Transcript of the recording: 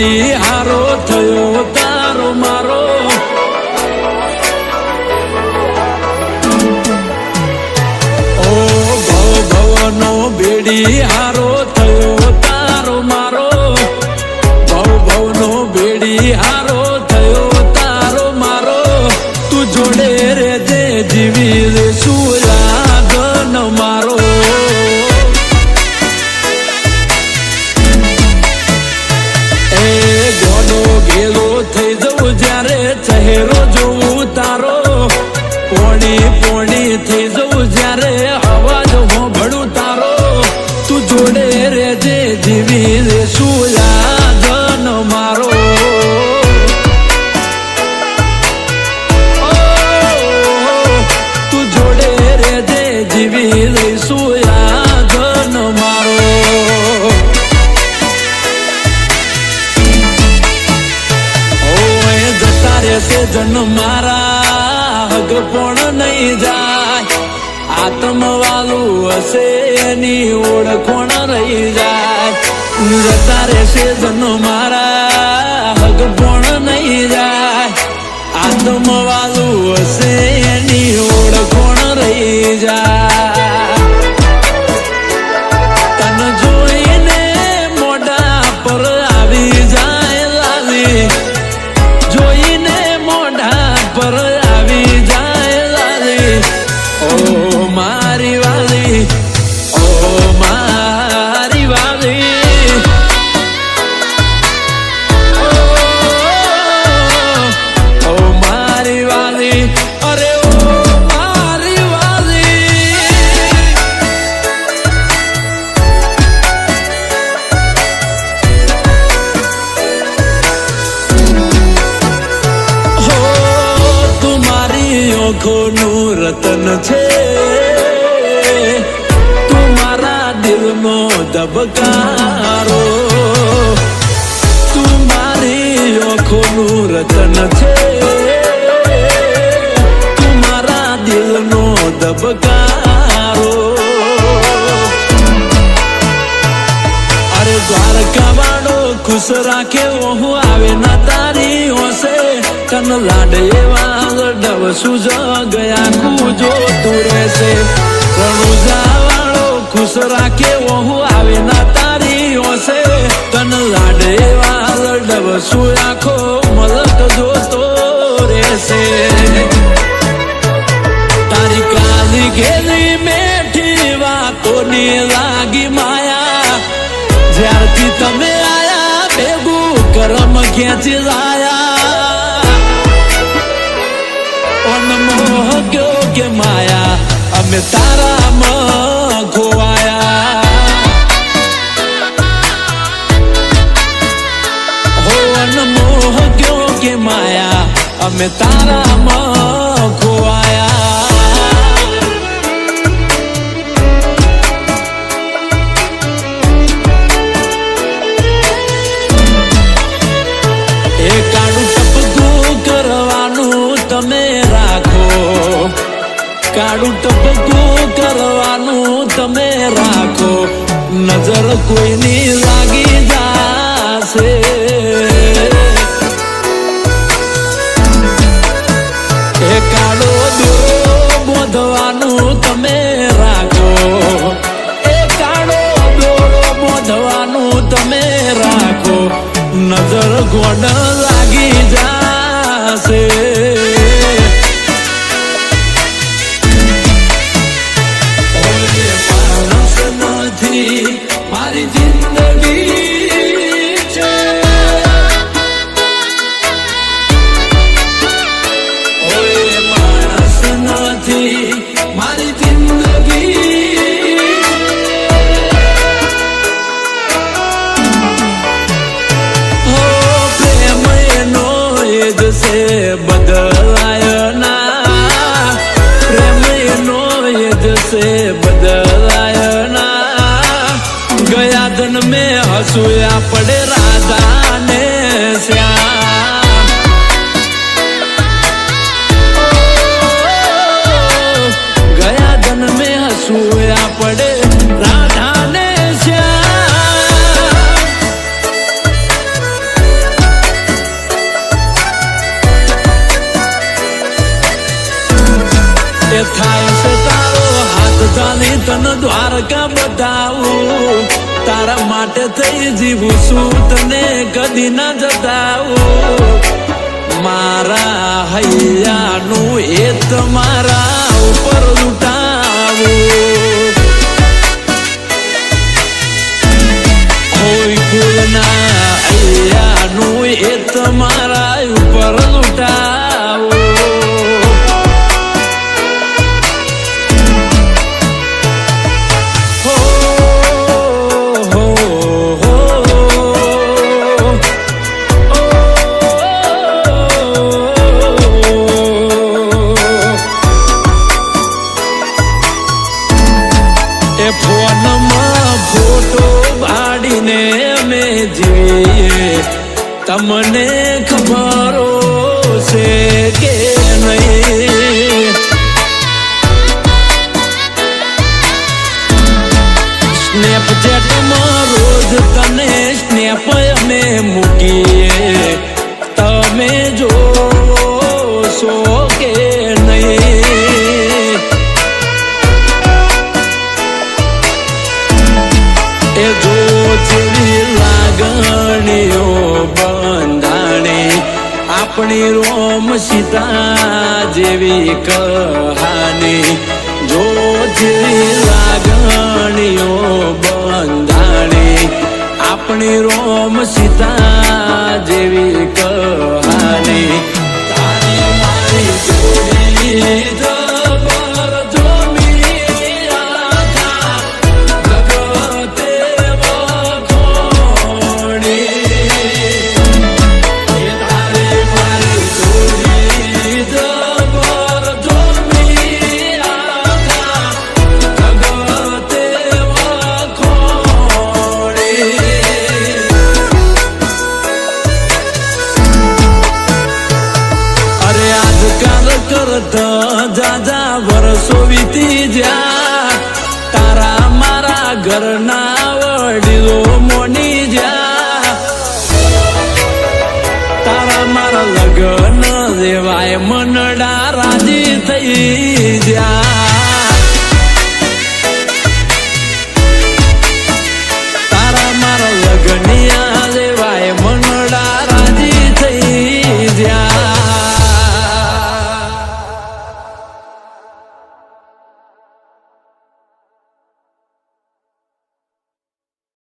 બેડી હારો થયો તારો મારો. ઓ ભવ ભવનો બેડી ગેલો થઈ જવું જ્યારે ચહેરો જોઉં જન મારા હગ પણ નહીં જાય. આત્મવાલું હશે એની ઓળખોણ રહી જાય. જતા રહેશે જન મારા હગ પણ નહીં જાય. આત્મવાલું વાલી અરે ઓ રતન છે. તું મારા દિલનો ધબકારો. તું મારી આંખોનું રતન છે. ધબકારો અરે દ્વારકા વાળો ખુશ રાખે હું આવે ના તારી હોશે કન લાડ એવા ડવ સુજ ગયા કુજો તું રહેશે રણુજા વાળો ખુશ રાખે હું આવે ના તારી હોશે કન લાડ એવા ડવ સુ મેઠી કોને લાગી માયા? જ્યારથી તમે આયા, ભેગું કરમ ખેંચી લાયા. અનમોહ ગયો કે માયા, અમે તારામાં ખોવાયા કાળું ટપકું કરવાનું તમે રાખો. નજર કોઈની લાગી જાશે. એ કાળો દોરો તમે રાખો. એ કાળો દોરો તમે રાખો. નજર ગોડ સુયા પડે રાજા ને શ્યામ. ગયા જન્મે હસુયા પડે રાધા ને શ્યામ થાય છે તારો હાથ ચાલી તન દ્વારકા બતાવું તારા માટે થઈ જીવું છું તને કદી ના જતાઓ મારા હૈયાનું એ તમારા ઉપર সামনে મારી કહાની. જોજરી લાગણીઓ બંધાણી આપણી રો ના મોની જા તારા મારા લગન દેવાય મનડા રાજી થઈ જા